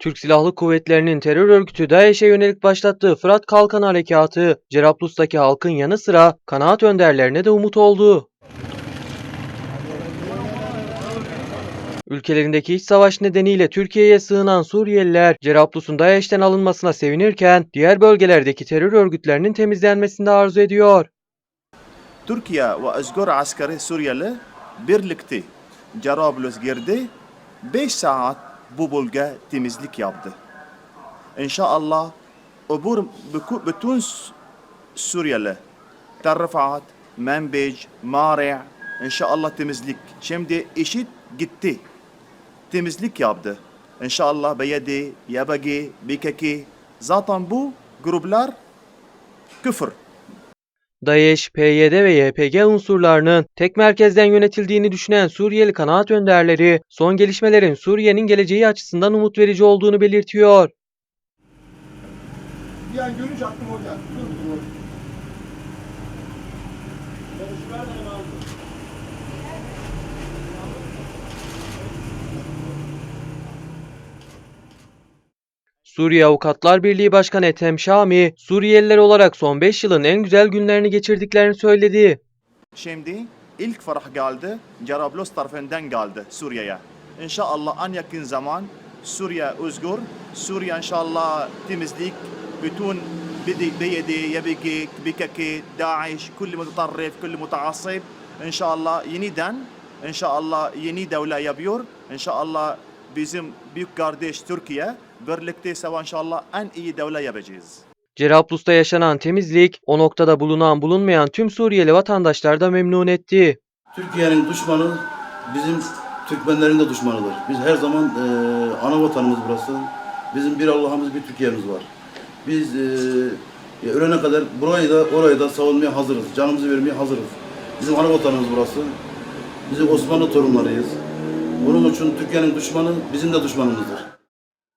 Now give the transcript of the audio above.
Türk Silahlı Kuvvetleri'nin terör örgütü DAEŞ'e yönelik başlattığı Fırat Kalkan Harekatı, Cerablus'taki halkın yanı sıra kanaat önderlerine de umut oldu. Ülkelerindeki iç savaş nedeniyle Türkiye'ye sığınan Suriyeliler Cerablus'un DAEŞ'ten alınmasına sevinirken diğer bölgelerdeki terör örgütlerinin temizlenmesini de arzu ediyor. Türkiye ve Özgür Askeri Suriyeli birlikte Cerablus girdi. 5 saat bu bölge temizlik yaptı. İnşallah öbür bütün Su- Suriyeli Terrafat, Menbej, Mari İnşallah temizlik. Şimdi işit gitti. Temizlik yaptı. İnşallah Beyedi, Yabagi, BKK. Zaten bu gruplar küfür. DAEŞ, PYD ve YPG unsurlarının tek merkezden yönetildiğini düşünen Suriyeli kanaat önderleri son gelişmelerin Suriye'nin geleceği açısından umut verici olduğunu belirtiyor. Bir görünce aklıma o. Dur, dur. Suriye Avukatlar Birliği Başkanı Ethem Şami, Suriyeliler olarak son 5 yılın en güzel günlerini geçirdiklerini söyledi. Şimdi ilk farah geldi, Cerablus tarafından geldi Suriye'ye. İnşallah en yakın zaman Suriye özgür, Suriye inşallah temizlik, bütün بدي بيدي يبكي بككي داعش كل متطرف كل متعصب ان شاء الله yeniden ان شاء الله yeni devlet yapıyor ان شاء الله bizim büyük kardeş Türkiye birlikte inşallah en iyi devlet yapacağız. Cerablus'ta yaşanan temizlik, o noktada bulunan bulunmayan tüm Suriyeli vatandaşlar da memnun etti. Türkiye'nin düşmanı bizim Türkmenlerin de düşmanıdır. Biz her zaman e, ana vatanımız burası. Bizim bir Allah'ımız, bir Türkiye'miz var. Biz e, ölene kadar burayı da orayı da savunmaya hazırız. Canımızı vermeye hazırız. Bizim ana vatanımız burası. Biz Osmanlı torunlarıyız. Bunun için Türkiye'nin düşmanı bizim de düşmanımızdır.